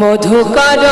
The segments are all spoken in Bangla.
মধুকর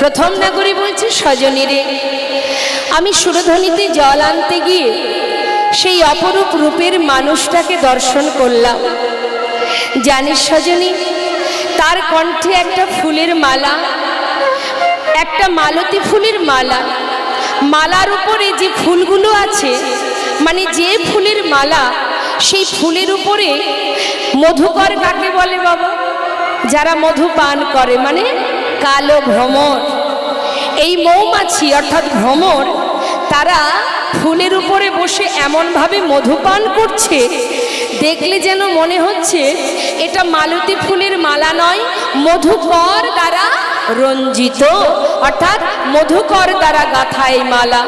প্রথম নাগরী বলছে, সজনী রে, আমি সুরধ্বনিতে জল আনতে গিয়ে সেই অপরূপ রূপের মানুষটাকে দর্শন করলাম। জানিস সজনী, তার কণ্ঠে একটা ফুলের মালা, একটা মালতী ফুলের মালা। মালার উপরে যে ফুলগুলো আছে মানে যে ফুলের মালা, সেই ফুলের উপরে মধুকর কাকে বলে বাবা? যারা মধু পান করে মানে কালো ভ্রমর। এই মৌমাছি অর্থাৎ ভ্রমর, তারা ফুলের উপরে বসে এমনভাবে মধু পান করছে, দেখলে যেন মনে হচ্ছে এটা মালতী ফুলের মালা নয়, মধুকর দ্বারা রঞ্জিত। অর্থাৎ মধুকর দ্বারা গাথা এই মালা।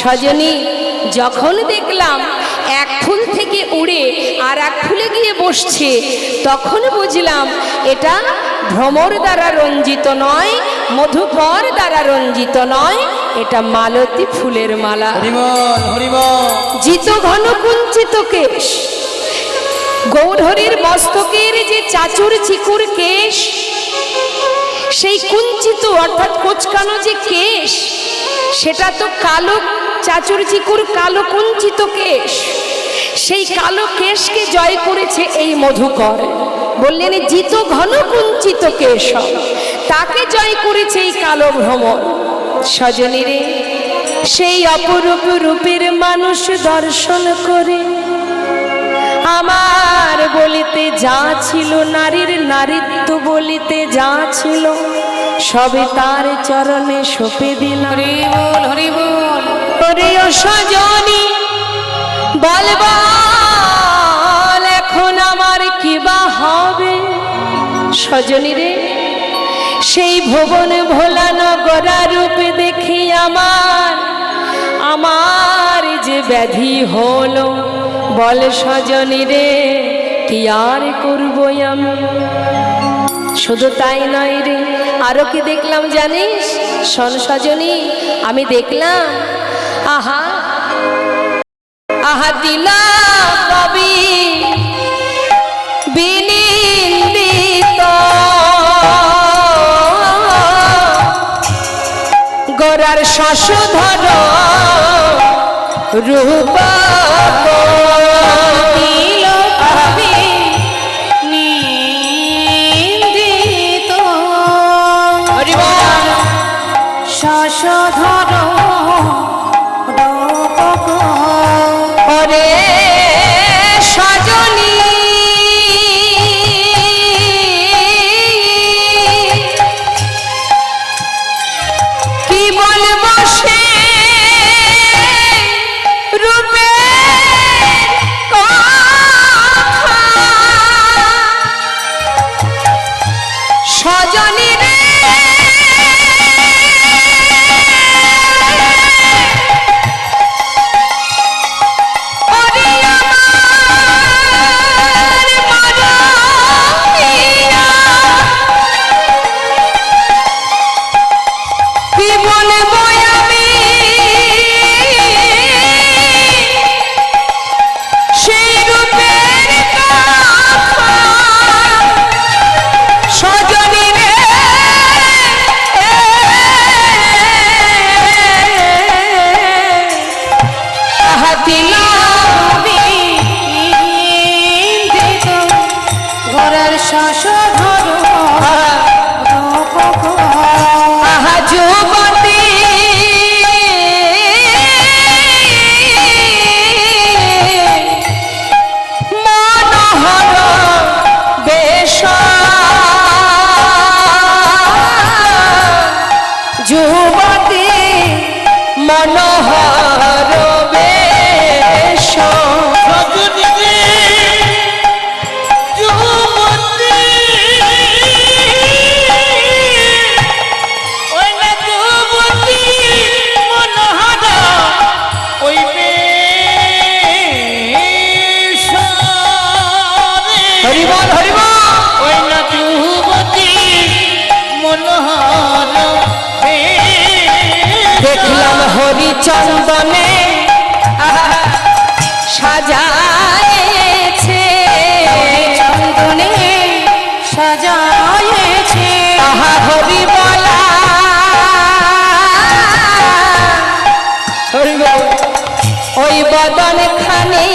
সজনী যখন দেখলাম এক ফুল থেকে উড়ে আর এক ফুলে গিয়ে বসছে তখন বুঝলাম এটা ভ্রমর দ্বারা রঞ্জিত নয় মধুকর দ্বারা রঞ্জিত নয় এটা মালতী ফুলের মালা। জিত ঘন কুঞ্চিত কেশ গৌধরীর মস্তকের যে চাচুর চিকুর কেশ সেই কুঞ্চিত অর্থাৎ কোচকানো যে কেশ সেটা তো কালো চাচুর চিকুর কালো কুঞ্চিত কেশ। সেই কালো কেশকে জয় করেছে এই মধুকর। বললেন জিত ঘন কুঞ্চিত কেশ। তাকে জয় করেছে এই কালো ভ্রমর। সজনীরে সেই অপরূপ রূপের মানুষ দর্শন করে। আমার বলিতে যা ছিল, নারীর নারীত্ব বলিতে যা ছিল সবে তার চরণে সপে দিল হরিবল হরিবল। ওরে ও সজনী বল বল এখন আমার কি বা হবে? সজনী রে সেই ভুবন ভোলা নগরা রূপে দেখি আমার আমার যে ব্যাধি হলো। বল সজনী রে কি আর করব আমি? শুধু তাই নয় রে আরও কি দেখলাম জানিস? সনসজনী আমি দেখলাম, আহা আহা দিলা কবি বিনিন্দিত। গরার রূপা হরিবল হরিবল ওই না যুবতী মনোহর দেখলাম হরিচন্দনে আহা, সাজায়েছে। চন্দনে সাজায়েছে। তাহা হরি বলা ওই বদন খানি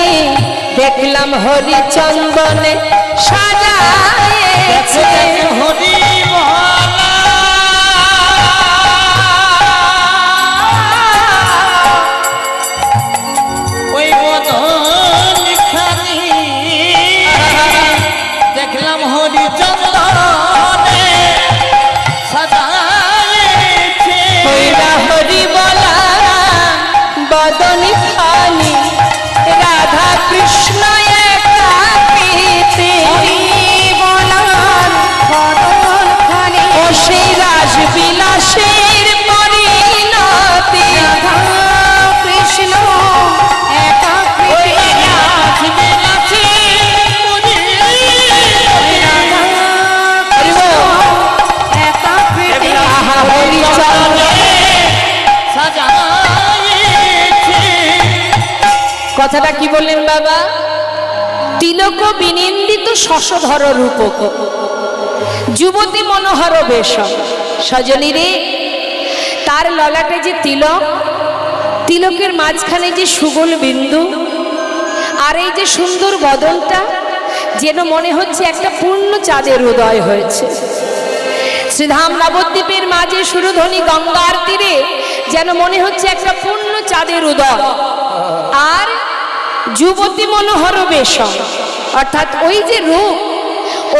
দেখলাম হরিচন্দনে সাজায়েছে। হরি। কথাটা কি বললেন বাবা? তিলক বিনিন্দিত শশধর রূপক। যুবতী মনোহর বেশ। সজনী রে, তার ললাটে যে তিলক, তিলকের মাঝখানে যে সুগল বিন্দু, আর এই যে সুন্দর বদনটা, যেন মনে হচ্ছে একটা পূর্ণ চাঁদের উদয় হয়েছে। শ্রীধাম নবদ্বীপের মাঝে সুরধ্বনি গঙ্গার তীরে যেন মনে হচ্ছে একটা পূর্ণ চাঁদের উদয়। আর যুবতী মনোহর বেশম অর্থাৎ ওই যে রূপ,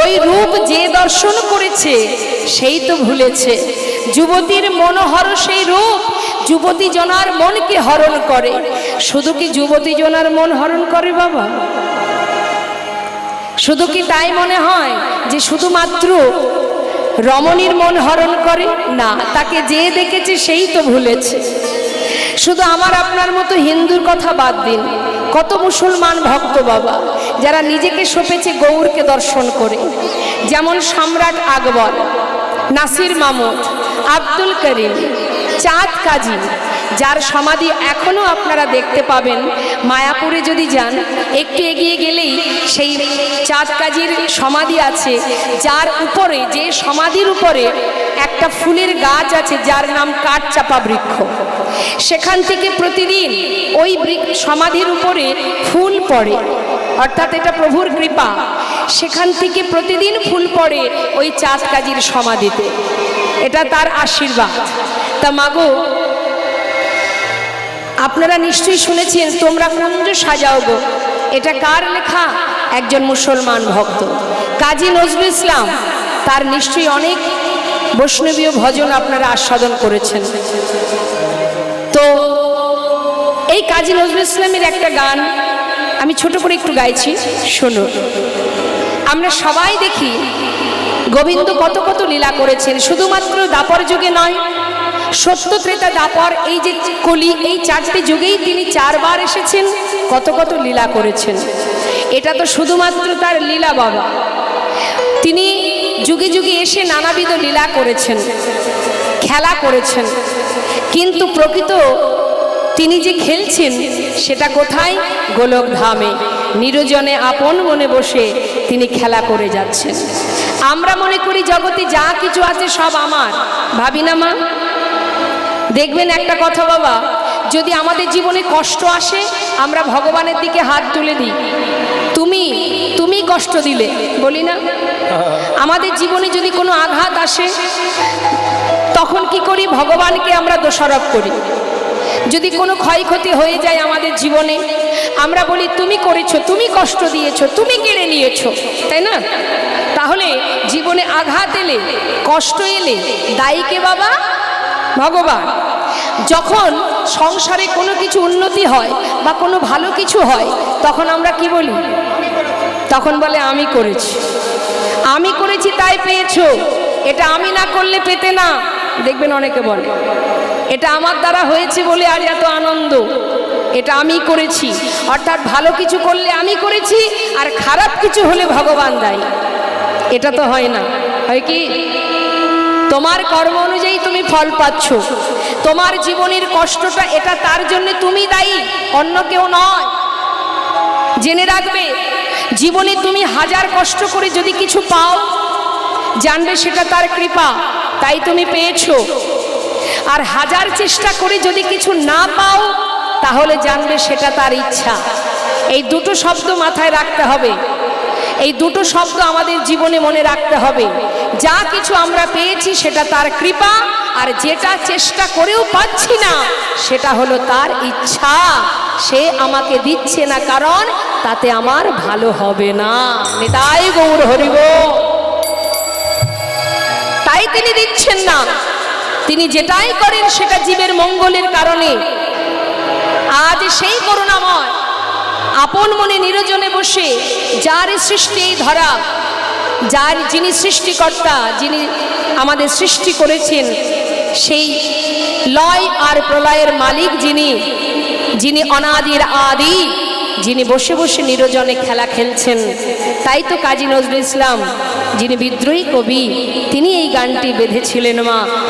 ওই রূপ যে দর্শন করেছে, সেই তো ভুলেছে। যুবতীর মনোহর সেই রূপ যুবতী জনার মনকে হরণ করে। শুধু কি যুবতী জনার মন হরণ করে বাবা? শুধু কি তাই মনে হয় যে শুধুমাত্র রমণীর মন হরণ করে? না, তাকে যে দেখেছে সেই তো ভুলেছে। শুধু আমার আপনার মতো হিন্দুর কথা বাদ দিন। কত মুসলমান ভক্ত বাবা, যারা নিজেকে সপেছে গৌরকে দর্শন করে। যেমন সম্রাট আকবর, নাসির মামুদ, আব্দুল করিম, চাঁদ কাজী যার সমাধি এখনও আপনারা দেখতে পাবেন। মায়াপুরে যদি যান, একটু এগিয়ে গেলেই সেই চাঁদ কাজীর সমাধি আছে। যার উপরে, যে সমাধির উপরে একটা ফুলের গাছ আছে, যার নাম কাঠচাপা বৃক্ষ। সেখান থেকে প্রতিদিন ওই সমাধির উপরে ফুল পড়ে। অর্থাৎ এটা প্রভুর কৃপা। সেখান থেকে প্রতিদিন ফুল পড়ে ওই চাঁদ কাজীর সমাধিতে। এটা তার আশীর্বাদ। তা মাগো আপনারা নিশ্চয়ই শুনেছেন, তোমরা কুঞ্জ সাজাও গো? এটা কার লেখা? একজন মুসলমান ভক্ত। কাজী নজরুল ইসলাম, তার নিশ্চয়ই অনেক বৈষ্ণবীয় ভজন আপনারা আস্বাদন করেছেন। তো এই কাজী নজরুল ইসলামের একটা গান আমি ছোট করে একটু গাইছি শুনুন আমরা সবাই দেখি, গোবিন্দ কত কত লীলা করেছেন, শুধুমাত্র দাপর যুগে নয় সত্য ত্রেতা দাপর, এই যে কলি, এই চারটি যুগেই তিনি চারবার এসেছেন, কত কত লীলা করেছেন। এটা তো শুধুমাত্র তার লীলা বাবা। তিনি যুগে যুগে এসে নানাবিধ লীলা করেছেন, খেলা করেছেন। কিন্তু প্রকৃত তিনি যে খেলছেন, সেটা কোথায়? গোলক ধামে নিরজনে আপন মনে বসে তিনি খেলা করে যাচ্ছেন। আমরা মনে করি জগতে যা কিছু আছে সব আমার। ভাবি না মা? দেখবেন একটা কথা বাবা, যদি আমাদের জীবনে কষ্ট আসে, আমরা ভগবানের দিকে হাত তুলে দিই। তুমি তুমি কষ্ট দিলে, বলি না? আমাদের জীবনে যদি কোনো আঘাত আসে, তখন কি করি? ভগবানকে আমরা দোষারোপ করি। যদি কোনো ক্ষয়ক্ষতি হয়ে যায় আমাদের জীবনে, আমরা বলি, তুমি করেছ, তুমি কষ্ট দিয়েছ, তুমি কেড়ে নিয়েছো। তাই না? তাহলে জীবনে আঘাত এলে, কষ্ট এলে, দায়ীকে বাবা ভগবান, যখন সংসারে কোনো কিছু উন্নতি হয় বা কোনো ভালো কিছু হয়, তখন আমরা কি বলি? তখন বলে, আমি করেছি। আমি করেছি, তাই পেয়েছ। এটা আমি না করলে পেতে না। দেখবেন অনেকে বলে, এটা আমার দ্বারা হয়েছে বলে আর এত আনন্দ। এটা আমি করেছি। অর্থাৎ ভালো কিছু করলে আমি করেছি, আর খারাপ কিছু হলে ভগবান দায়ী। এটা তো হয় না। হয় কি? তোমার কর্ম অনুযায়ী তুমি ফল পাচ্ছ। তোমার জীবনের কষ্টটা এটা তার জন্য তুমি দায়ী, অন্য কেউ নয়। জেনে রাখবে, জীবনে তুমি হাজার কষ্ট করে যদি কিছু পাও, জানবে সেটা তার কৃপা, তাই তুমি পেয়েছ। আর হাজার চেষ্টা করে যদি কিছু না পাও, তাহলে জানবে সেটা তার ইচ্ছা। এই দুটো শব্দ মাথায় রাখতে হবে। এই দুটো শব্দ আমাদের জীবনে মনে রাখতে হবে। যা কিছু আমরা পেয়েছি সেটা তার কৃপা, আর যেটা চেষ্টা করেও পাচ্ছি না, সেটা হলো তার ইচ্ছা। সে আমাকে দিচ্ছে না কারণ তাতে আমার ভালো হবে না। নিতাই গৌর হরিব তাই তিনি দিচ্ছেন না। তিনি যেটাই করেন সেটা জীবের মঙ্গলের কারণে। আজ সেই করুণাময় আপন মনে নিরজনে বসে, যার সৃষ্টি ধরা, যার যিনি সৃষ্টিকর্তা, যিনি আমাদের সৃষ্টি করেছেন, সেই লয় আর প্রলয়ের মালিক যিনি যিনি অনাদির আদি, যিনি বসে বসে নিরজনে খেলা খেলছেন। তাই তো কাজী নজরুল ইসলাম, যিনি বিদ্রোহী কবি, তিনি এই গানটি বেঁধেছিলেন মা।